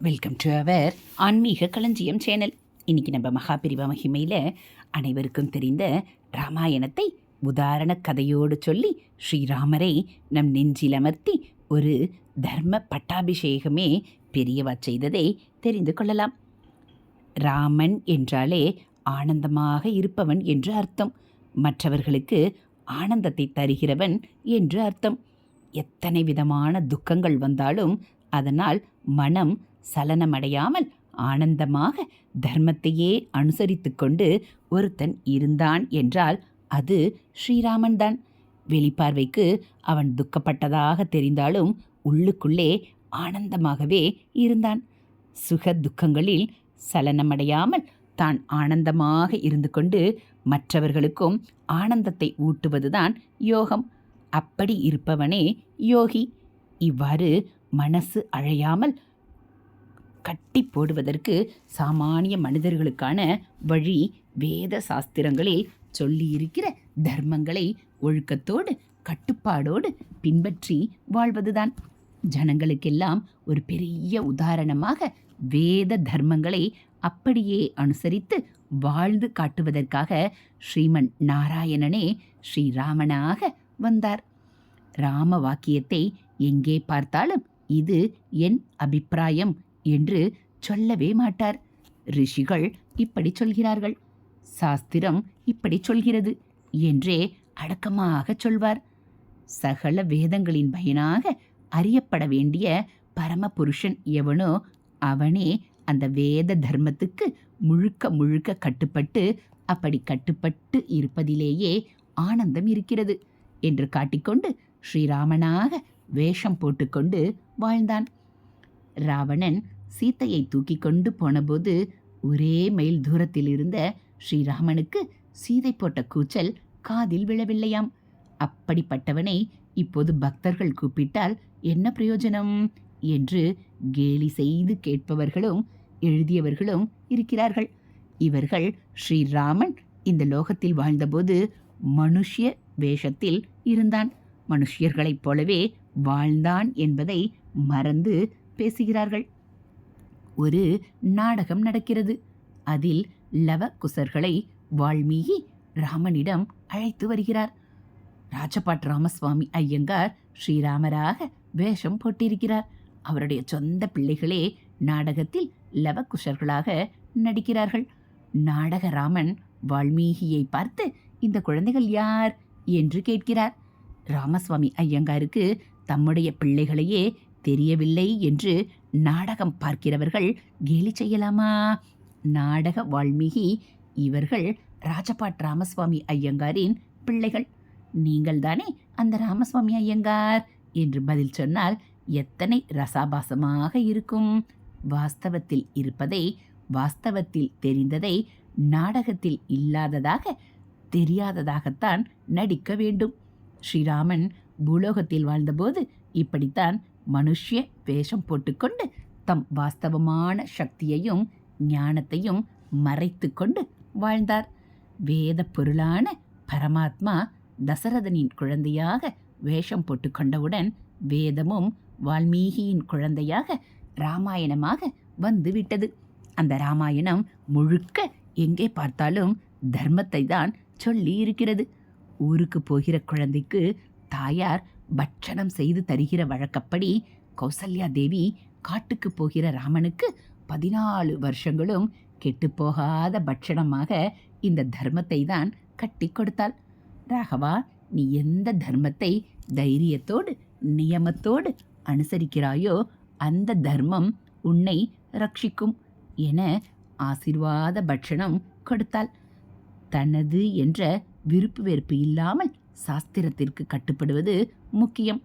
Welcome to our ஆன்மீக களஞ்சியம் channel. இன்றைக்கி நம்ம மகாபிரிவா மகிமையில் அனைவருக்கும் தெரிந்த ராமாயணத்தை உதாரண கதையோடு சொல்லி ஸ்ரீராமரை நம் நெஞ்சில் அமர்த்தி ஒரு தர்ம பட்டாபிஷேகமே பெரியவா செய்ததை தெரிந்து கொள்ளலாம். ராமன் என்றாலே ஆனந்தமாக இருப்பவன் என்று அர்த்தம். மற்றவர்களுக்கு ஆனந்தத்தை தருகிறவன் என்று அர்த்தம். எத்தனை விதமான துக்கங்கள் வந்தாலும் அதனால் மனம் சலனமடையாமல் ஆனந்தமாக தர்மத்தையே அனுசரித்து கொண்டு ஒருத்தன் இருந்தான் என்றால் அது ஸ்ரீராமன்தான். வெளிப்பார்வைக்கு அவன் துக்கப்பட்டதாக தெரிந்தாலும் உள்ளுக்குள்ளே ஆனந்தமாகவே இருந்தான். சுக துக்கங்களில் சலனமடையாமல் தான் ஆனந்தமாக இருந்து கொண்டு மற்றவர்களுக்கும் ஆனந்தத்தை ஊட்டுவதுதான் யோகம். அப்படி இருப்பவனே யோகி. இவ்வாறு மனசு அழையாமல் கட்டி போடுவதற்கு சாமானிய மனிதர்களுக்கான வழி வேத சாஸ்திரங்களில் சொல்லியிருக்கிற தர்மங்களை ஒழுக்கத்தோடு கட்டுப்பாடோடு பின்பற்றி வாழ்வதுதான். ஜனங்களுக்கெல்லாம் ஒரு பெரிய உதாரணமாக வேத தர்மங்களை அப்படியே அனுசரித்து வாழ்ந்து காட்டுவதற்காக ஸ்ரீமன் நாராயணனே ஸ்ரீராமனாக வந்தார். ராம வாக்கியத்தை எங்கே பார்த்தாலும் இது என் அபிப்பிராயம். என்று சொல்லவே மாட்டார். ரிஷிகள் இப்படி சொல்கிறார்கள். சாஸ்திரம் இப்படி சொல்கிறது என்றே அடக்கமாக சொல்வார். சகல வேதங்களின் பயனாக அறியப்பட வேண்டிய பரமபுருஷன் எவனோ அவனே அந்த வேத தர்மத்துக்கு முழுக்க முழுக்க கட்டுப்பட்டு அப்படி கட்டுப்பட்டு இருப்பதிலேயே ஆனந்தம் இருக்கிறது என்று காட்டிக்கொண்டு ஸ்ரீராமனாக வேஷம் போட்டுக்கொண்டு வாழ்ந்தான். ராவணன் சீத்தையை தூக்கி கொண்டு போனபோது ஒரே மைல் தூரத்தில் இருந்த ஸ்ரீராமனுக்கு சீதை போட்ட கூச்சல் காதில் விழவில்லையாம். அப்படிப்பட்டவனை இப்போது பக்தர்கள் கூப்பிட்டால் என்ன பிரயோஜனம்? என்று கேலி செய்து கேட்பவர்களும் எழுதியவர்களும் இருக்கிறார்கள். இவர்கள் ஸ்ரீராமன் இந்த லோகத்தில் வாழ்ந்தபோது மனுஷ்ய வேஷத்தில் இருந்தான். மனுஷியர்களைப் போலவே வாழ்ந்தான் என்பதை மறந்து பேசுகிறார்கள். ஒரு நாடகம் நடக்கிறது. அதில் லவகுசர்களை வால்மீகி ராமனிடம் அழைத்து வருகிறார். ராஜபாட் ராமசுவாமி ஐயங்கார் ஸ்ரீராமராக வேஷம் போட்டிருக்கிறார். அவருடைய சொந்த பிள்ளைகளே நாடகத்தில் லவகுஷர்களாக நடிக்கிறார்கள். நாடக ராமன் வால்மீகியை பார்த்து இந்த குழந்தைகள் யார்? என்று கேட்கிறார். ராமசுவாமி ஐயங்காருக்கு தம்முடைய பிள்ளைகளையே தெரியவில்லை என்று நாடகம் பார்க்கிறவர்கள் கேலி செய்யலாமா? நாடக வால்மீகி இவர்கள் ராஜபாட் ராமசுவாமி ஐயங்காரின் பிள்ளைகள். நீங்கள்தானே அந்த ராமசுவாமி ஐயங்கார்? என்று பதில் சொன்னால் எத்தனை ரசாபாசமாக இருக்கும். வாஸ்தவத்தில் இருப்பதை வாஸ்தவத்தில் தெரிந்ததை நாடகத்தில் இல்லாததாக தெரியாததாகத்தான் நடிக்க வேண்டும். ஸ்ரீராமன் பூலோகத்தில் வாழ்ந்தபோது இப்படித்தான் மனுஷ்ய வேஷம் போட்டுக்கொண்டு தம் வாஸ்தவமான சக்தியையும் ஞானத்தையும் மறைத்து கொண்டு வாழ்ந்தார். வேத பொருளான பரமாத்மா தசரதனின் குழந்தையாக வேஷம் போட்டுக்கொண்டவுடன் வேதமும் வால்மீகியின் குழந்தையாக ராமாயணமாக வந்துவிட்டது அந்த ராமாயணம் முழுக்க எங்கே பார்த்தாலும் தர்மத்தை தான் சொல்லி இருக்கிறது ஊருக்கு போகிற குழந்தைக்கு தாயார் பட்சணம் செய்து தருகிற வழக்கப்படி கௌசல்யா தேவி காட்டுக்கு போகிற ராமனுக்கு பதினாலு வருஷங்களும் கெட்டுப்போகாத பட்சணமாக இந்த தர்மத்தை தான் கட்டி கொடுத்தாள். ராகவா நீ எந்த தர்மத்தை தைரியத்தோடு நியமத்தோடு அனுசரிக்கிறாயோ அந்த தர்மம் உன்னை ரட்சிக்கும் என ஆசிர்வாத பட்சணம் கொடுத்தாள். தனது என்ற விருப்பு வெறுப்பு இல்லாமல் சாஸ்திரத்திற்கு கட்டுப்படுவது முக்கியம்.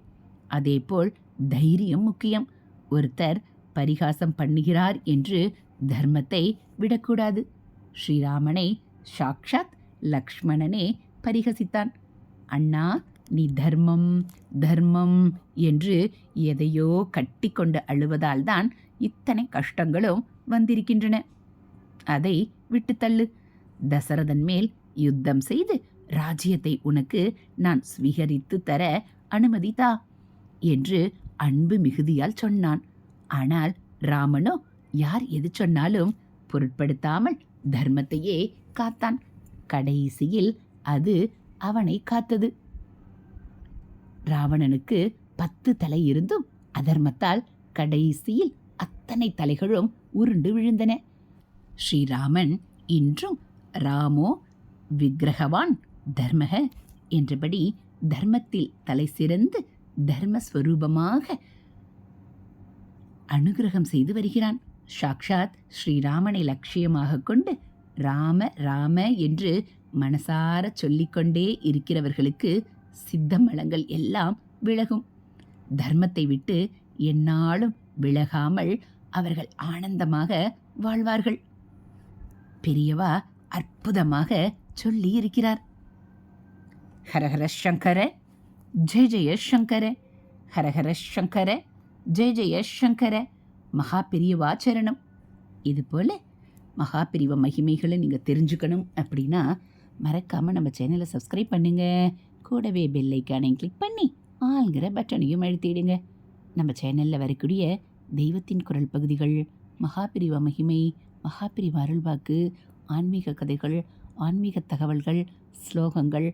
அதேபோல் தைரியம் முக்கியம். ஒருத்தர் பரிகாசம் பண்ணுகிறார் என்று தர்மத்தை விடக்கூடாது. ஸ்ரீராமனை சாக்ஷாத் லக்ஷ்மணனே பரிகசித்தான். அண்ணா நீ தர்மம் தர்மம் என்று எதையோ கட்டிக்கொண்டு அழுவதால்தான் இத்தனை கஷ்டங்களும் வந்திருக்கின்றன. அதை விட்டுத்தள்ளு தசரதன் மேல் யுத்தம் செய்து ராஜ்யத்தை உனக்கு நான் ஸ்வீகரித்து தர அனுமதிதா என்று அன்பு மிகுதியால் சொன்னான். ஆனால் ராமனோ யார் எது சொன்னாலும் பொருட்படுத்தாமல் தர்மத்தையே காத்தான். கடைசியில் அது அவனை காத்தது. ராவணனுக்கு பத்து தலை இருந்தும் அதர்மத்தால் கடைசியில் அத்தனை தலைகளும் உருண்டு விழுந்தன. ஸ்ரீராமன் இன்றும் ராமோ விக்கிரகவான் தர்மக என்றபடி தர்மத்தில் தலை சிறந்து தர்மஸ்வரூபமாக அனுகிரகம் செய்து வருகிறான். சாக்ஷாத் ஸ்ரீராமனை லட்சியமாக கொண்டு ராம ராம என்று மனசார சொல்லிக்கொண்டே இருக்கிறவர்களுக்கு சித்தமலங்கள் எல்லாம் விலகும். தர்மத்தை விட்டு என்னாலும் விலகாமல் அவர்கள் ஆனந்தமாக வாழ்வார்கள். பெரியவா அற்புதமாக சொல்லி இருக்கிறார் ஹரஹர சங்கர ஜெய ஜெய சங்கர ஹரஹர சங்கர ஜெய ஜெய சங்கர மகா பெரியவா இது இதுபோல் மகா பிரிவ மகிமைகளை நீங்கள் தெரிஞ்சுக்கணும் அப்படின்னா மறக்காமல் நம்ம சேனலை சப்ஸ்கிரைப் பண்ணுங்கள் கூடவே பெல்லைக்கானையும் கிளிக் பண்ணி ஆள்கிற பட்டனையும் அழுத்திடுங்க. நம்ம சேனலில் வரக்கூடிய தெய்வத்தின் குரல் பகுதிகள் மகாபிரிவ மகிமை மகாபிரிவ அருள்வாக்கு ஆன்மீக கதைகள் ஆன்மீக தகவல்கள் ஸ்லோகங்கள்